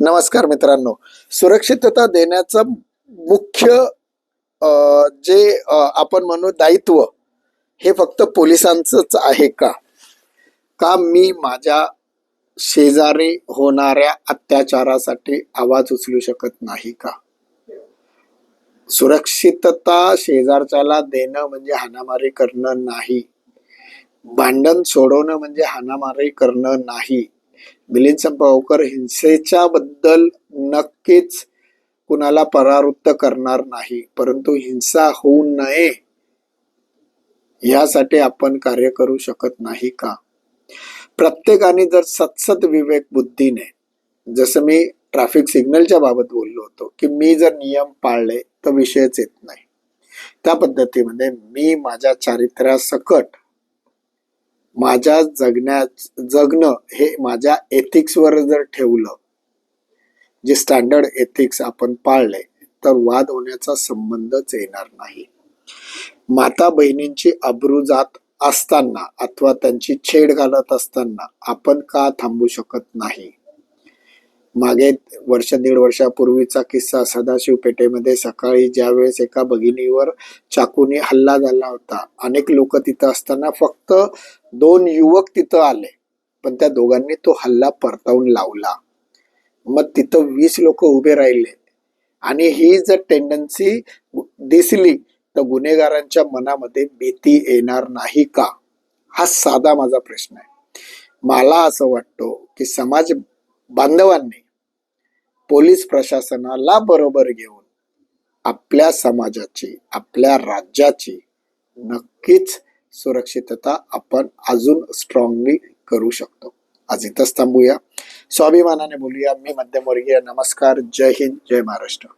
नमस्कार मित्रांनो. सुरक्षितता देण्याचं मुख्य जे आपण म्हणू दायित्व हे फक्त पोलिसांचंच आहे का? का मी माझ्या शेजारी होणाऱ्या अत्याचारासाठी आवाज उचलू शकत नाही का? सुरक्षितता शेजारच्याला देणं म्हणजे हाणामारी करणं नाही. भांडण सोडवणं म्हणजे हाणामारी करणं नाही. मिलिंद संपावकर हिंसेच्या बद्दल नक्कीच कुणाला परावृत्त करणार नाही परंतु हिंसा होऊ नये यासाठी आपण कार्य करू शकत नाही का? प्रत्येकाने जर सत्सत विवेक बुद्धीने जसं मी ट्रॅफिक सिग्नलच्या बाबत बोललो होतो की मी जर नियम पाळले तर विषयच येत नाही. त्या पद्धतीमध्ये मी माझ्या चारित्र्यासकट माझ्या जगण्या जगणं हे माझ्या एथिक्सवर जर ठेवलं जे स्टँडर्ड एथिक्स आपण पाळले तर वाद होण्याचा संबंधच येणार नाही. माता बहिणींची अब्रू जात असताना अथवा त्यांची छेड घालत असताना आपण का थांबू शकत नाही? मागे वर्ष दीड वर्षापूर्वीचा किस्सा सदाशिव पेठेमध्ये सकाळी ज्यावेळेस एका भगिनीवर चाकूने हल्ला झाला होता. अनेक लोक तिथं असताना फक्त दोन युवक तिथं आले पण त्या दोघांनी तो हल्ला परतावून लावला. मग तिथं वीस लोक उभे राहिले आणि ही जर टेंडन्सी दिसली तर गुन्हेगारांच्या मनामध्ये भीती येणार नाही का? हा साधा माझा प्रश्न आहे. मला असं वाटतो की समाज बांधवांनी पोलीस प्रशासनाला बरोबर घेऊन आपल्या समाजाची आपल्या राज्याची नक्कीच सुरक्षितता आपण अजून स्ट्रॉंगली करू शकतो. आज इथंच थांबूया. स्वाभिमानाने बोलूया. मी मध्यमवर्गीय. नमस्कार. जय हिंद. जय महाराष्ट्र.